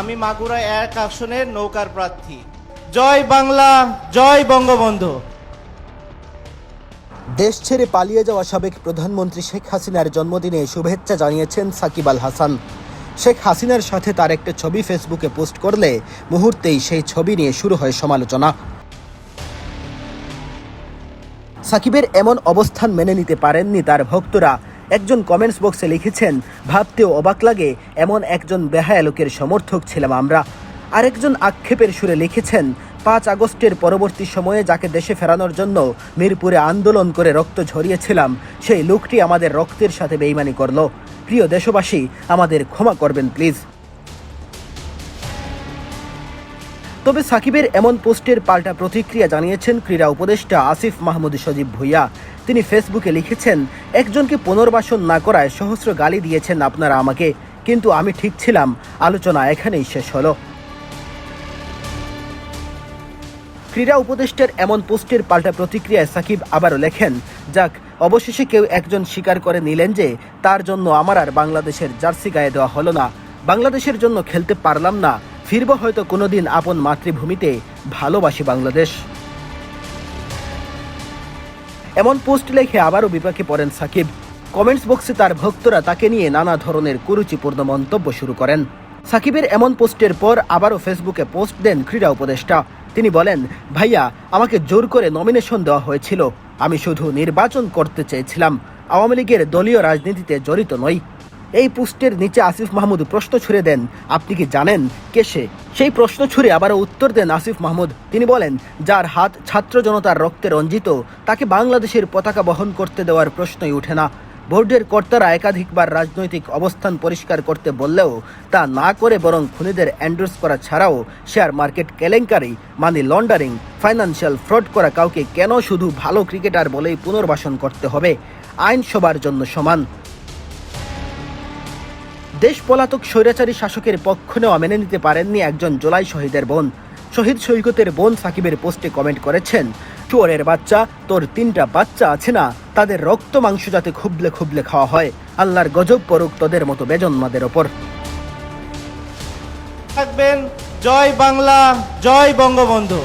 আমি মাগুরা এক আসনের নৌকার প্রার্থী। জয় বাংলা, জয় বঙ্গবন্ধু। দেশ ছেড়ে পালিয়ে যাওয়া সাবেক প্রধানমন্ত্রী শেখ হাসিনার জন্মদিনে শুভেচ্ছা জানিয়েছেন সাকিব আল হাসান। শেখ হাসিনার সাথে তার একটা ছবি ফেসবুকে পোস্ট করলে মুহূর্তেই সেই ছবি নিয়ে শুরু হয় সমালোচনা। সাকিবের এমন অবস্থান মেনে নিতে পারেননি তার ভক্তরা একজন কমেন্টস বক্সে লিখেছেন, ভাবতেও অবাক লাগে, এমন একজন বেহায়া লোকের সমর্থক ছিলাম আমরা। আরেকজন আক্ষেপের সুরে লিখেছেন, পাঁচ আগস্টের পরবর্তী সময়ে যাকে দেশে ফেরানোর জন্য মিরপুরে আন্দোলন করে রক্ত ঝরিয়েছিলাম, সেই লোকটি আমাদের রক্তের সাথে বেইমানি করল। প্রিয় দেশবাসী, আমাদের ক্ষমা করবেন, প্লিজ। তবে সাকিবের এমন পোস্টের পাল্টা প্রতিক্রিয়া জানিয়েছেন ক্রীড়া উপদেষ্টা আসিফ মাহমুদ সজীব ভুইয়া। তিনি ফেসবুকে লিখেছেন, একজনকে পুনর্বাসন না করায় সহস্র গালি দিয়েছেন আপনারা আমাকে, কিন্তু আমি ঠিক ছিলাম। আলোচনা এখানেই শেষ হলো। ক্রীড়া উপদেষ্টার এমন পোস্টের পাল্টা প্রতিক্রিয়ায় সাকিব আবারও লেখেন, যাক, অবশেষে কেউ একজন স্বীকার করে নিলেন যে, তার জন্য আমার আর বাংলাদেশের জার্সি গায়ে দেওয়া হলো না। বাংলাদেশের জন্য খেলতে পারলাম না। ফিরব হয়তো কোনোদিন আপন মাতৃভূমিতে। ভালোবাসি বাংলাদেশ। এমন পোস্ট লেখে আবারও বিপাকে পড়েন সাকিব। কমেন্টস বক্সে তার ভক্তরা তাকে নিয়ে নানা ধরনের কুরুচিপূর্ণ মন্তব্য শুরু করেন। সাকিবের এমন পোস্টের পর আবারও ফেসবুকে পোস্ট দেন ক্রীড়া উপদেষ্টা। তিনি বলেন, ভাইয়া, আমাকে জোর করে নমিনেশন দেওয়া হয়েছিল। আমি শুধু নির্বাচন করতে চেয়েছিলাম। আওয়ামী লীগের দলীয় রাজনীতিতে জড়িত নই। এই পোস্টের নিচে আসিফ মাহমুদ প্রশ্ন ছুড়ে দেন, আপনি কি জানেন কে সে? সেই প্রশ্ন ছুড়ে আবারও উত্তর দেন আসিফ মাহমুদ। তিনি বলেন, যার হাত ছাত্র জনতার রক্তে রঞ্জিত, তাকে বাংলাদেশের পতাকা বহন করতে দেওয়ার প্রশ্নই ওঠে না। বোর্ডের কর্তারা একাধিকবার রাজনৈতিক অবস্থান পরিষ্কার করতে বললেও তা না করে বরং খুনিদের অ্যান্ডোর্স করা ছাড়াও শেয়ার মার্কেট কেলেঙ্কারি মানি লন্ডারিং ফাইন্যান্সিয়াল ফ্রড করা কাউকে কেন শুধু ভালো ক্রিকেটার বলেই পুনর্বাসন করতে হবে? আইন সবার জন্য সমান। দেশ পলাতক স্বৈরাচারী শাসকের পক্ষ নেওয়া মেনে নিতে পারেননি একজন জোলাই শহীদের বোন। শহীদ সৈকতের বোন সাকিবের পোস্টে কমেন্ট করেছেন, চোরের বাচ্চা, তোর তিনটা বাচ্চা আছে না, তাদের রক্ত মাংস যাতে খুবলে খুবলে খাওয়া হয়। আল্লাহর গজব পড়ুক তোদের মতো বেজন্মাদের ওপর। থাকবেন জয় বাংলা, জয় বঙ্গবন্ধু।